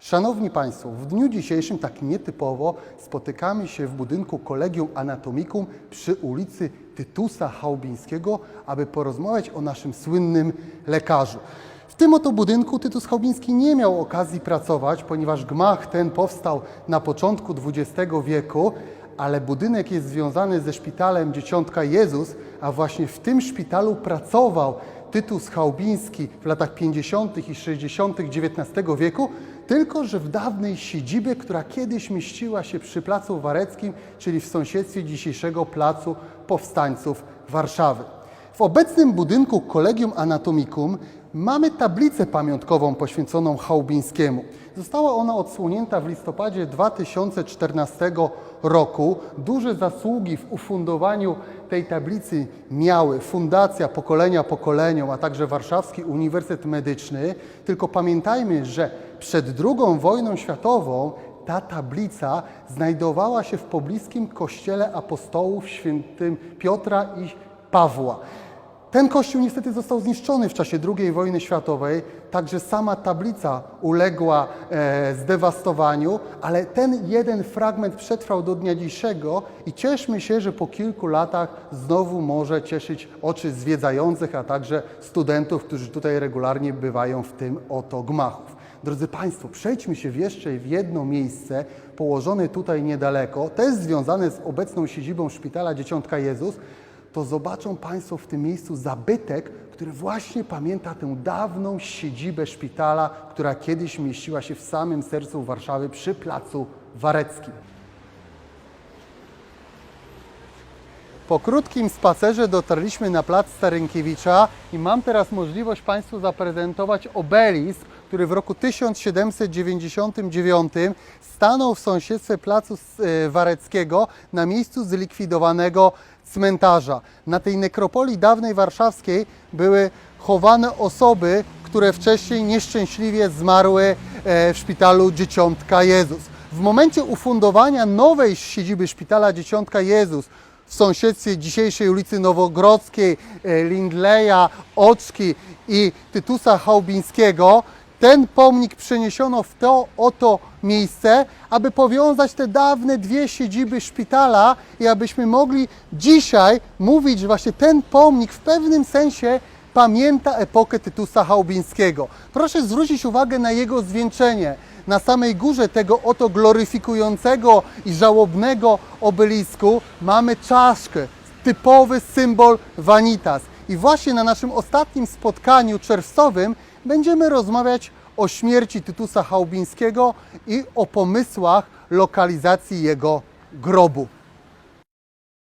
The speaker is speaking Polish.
Szanowni Państwo, w dniu dzisiejszym tak nietypowo spotykamy się w budynku Kolegium Anatomicum przy ulicy Tytusa Chałbińskiego, aby porozmawiać o naszym słynnym lekarzu. W tym oto budynku Tytus Chałbiński nie miał okazji pracować, ponieważ gmach ten powstał na początku XX wieku, ale budynek jest związany ze szpitalem Dzieciątka Jezus, a właśnie w tym szpitalu pracował Tytus Chałbiński w latach 50. i 60. XIX wieku, tylko że w dawnej siedzibie, która kiedyś mieściła się przy Placu Wareckim, czyli w sąsiedztwie dzisiejszego Placu Powstańców Warszawy. W obecnym budynku Kolegium Anatomicum mamy tablicę pamiątkową poświęconą Chałbińskiemu. Została ona odsłonięta w listopadzie 2014 roku. Duże zasługi w ufundowaniu tej tablicy miały Fundacja Pokolenia Pokoleniom, a także Warszawski Uniwersytet Medyczny. Tylko pamiętajmy, że przed II wojną światową ta tablica znajdowała się w pobliskim kościele apostołów świętym Piotra i Pawła. Ten kościół niestety został zniszczony w czasie II wojny światowej, także sama tablica uległa e, zdewastowaniu, ale ten jeden fragment przetrwał do dnia dzisiejszego i cieszmy się, że po kilku latach znowu może cieszyć oczy zwiedzających, a także studentów, którzy tutaj regularnie bywają w tym oto gmachów. Drodzy Państwo, przejdźmy się jeszcze w jedno miejsce położone tutaj niedaleko, też związane z obecną siedzibą Szpitala Dzieciątka Jezus, to zobaczą Państwo w tym miejscu zabytek, który właśnie pamięta tę dawną siedzibę szpitala, która kiedyś mieściła się w samym sercu Warszawy przy Placu Wareckim. Po krótkim spacerze dotarliśmy na plac Starynkiewicza i mam teraz możliwość Państwu zaprezentować obelisk, który w roku 1799 stanął w sąsiedztwie placu e, Wareckiego na miejscu zlikwidowanego cmentarza. Na tej nekropolii dawnej warszawskiej były chowane osoby, które wcześniej nieszczęśliwie zmarły e, w szpitalu Dzieciątka Jezus. W momencie ufundowania nowej siedziby szpitala Dzieciątka Jezus w sąsiedztwie dzisiejszej ulicy Nowogrodzkiej, e, Lindleya, Oczki i Tytusa Chałbińskiego, ten pomnik przeniesiono w to oto miejsce, aby powiązać te dawne dwie siedziby szpitala i abyśmy mogli dzisiaj mówić, że właśnie ten pomnik w pewnym sensie pamięta epokę Tytusa Chałbińskiego. Proszę zwrócić uwagę na jego zwieńczenie. Na samej górze tego oto gloryfikującego i żałobnego obelisku mamy czaszkę, typowy symbol Vanitas. I właśnie na naszym ostatnim spotkaniu czerwcowym będziemy rozmawiać o śmierci Tytusa Chałbińskiego i o pomysłach lokalizacji jego grobu.